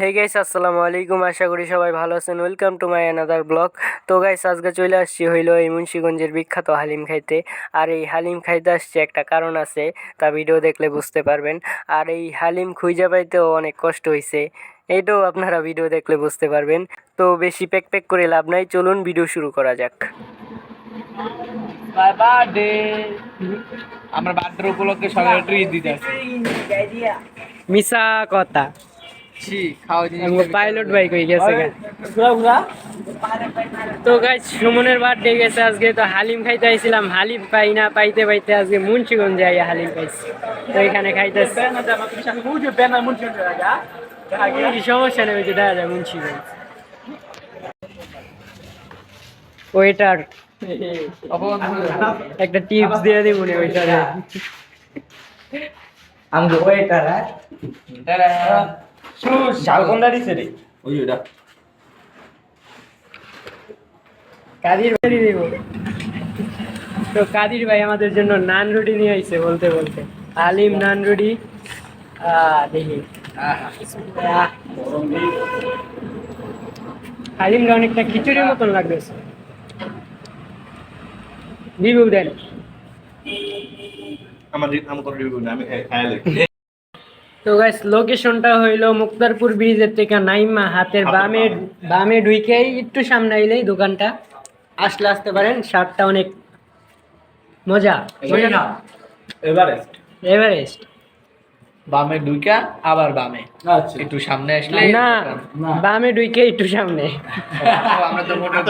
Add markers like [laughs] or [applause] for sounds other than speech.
Hey guys আসসালামু আলাইকুম। আশা করি সবাই ভালো আছেন। Welcome to my another blog তো গাইস আজকে চলে আসছি হইল এই মুন্সিগঞ্জের বিখ্যাত হালিম খাইতে। আর এই হালিম খাইতে আসছে একটা কারণ আছে তা ভিডিও দেখলে বুঝতে পারবেন। আর এই হালিম খুঁজে পাইতেও অনেক কষ্ট হয়েছে এইটাও আপনারা ভিডিও দেখলে বুঝতে পারবেন। তো বেশি প্যাক প্যাক করে লাভ নাই চলুন ভিডিও শুরু করা যাক। আমরা বার্থডে উপলক্ষে সবাই ট্রিট দিতে মিসা কথা। পাইলট বাইক হয়ে গেছে তো গাইজ সুমনের বার্থডে গেছে আজকে তো হালিম খাইতে আইছিলাম। হালিম পাই না পাইতে পাইতে আজকে মুন্সিগঞ্জে আইয়া হালিম খাইছি তো এখানে খাইতেছি। সমস্যা নেই যে দেখা যায় মুন্সিগঞ্জ ওয়েটার একটা টিপস দিয়ে দিব না ওইটারে। আমাকে ওয়েটার ঝালকন্ডা দিছে রে। ওই ওটা। কাদির ভাই দিব তো কাদির ভাই আমাদের জন্য নান রুটি নিয়ে আইছে বলতে বলতে। আলিম নান রুটি। দেখি। আহ। অনেকটা খিচুড়ির মতন লাগতেছে। রিভিউ দেন। আমার আমি করে রিভিউ আমি খায়ালে তো গাইস লোকেশনটা হইল মুক্তারপুর ব্রিজের থেকে নাইমা হাতের বামে বামে। ঢুকেই একটু সামনে আইলেই দোকানটা। আসলে আসতে পারেন শার্টটা অনেক মজা। এভারেস্ট। এভারেস্ট। বামে দুইটা আবার বামে। আচ্ছা। একটু সামনে আসলে না বামে ঢুকে একটু সামনে। [laughs] আমরা তো মোটর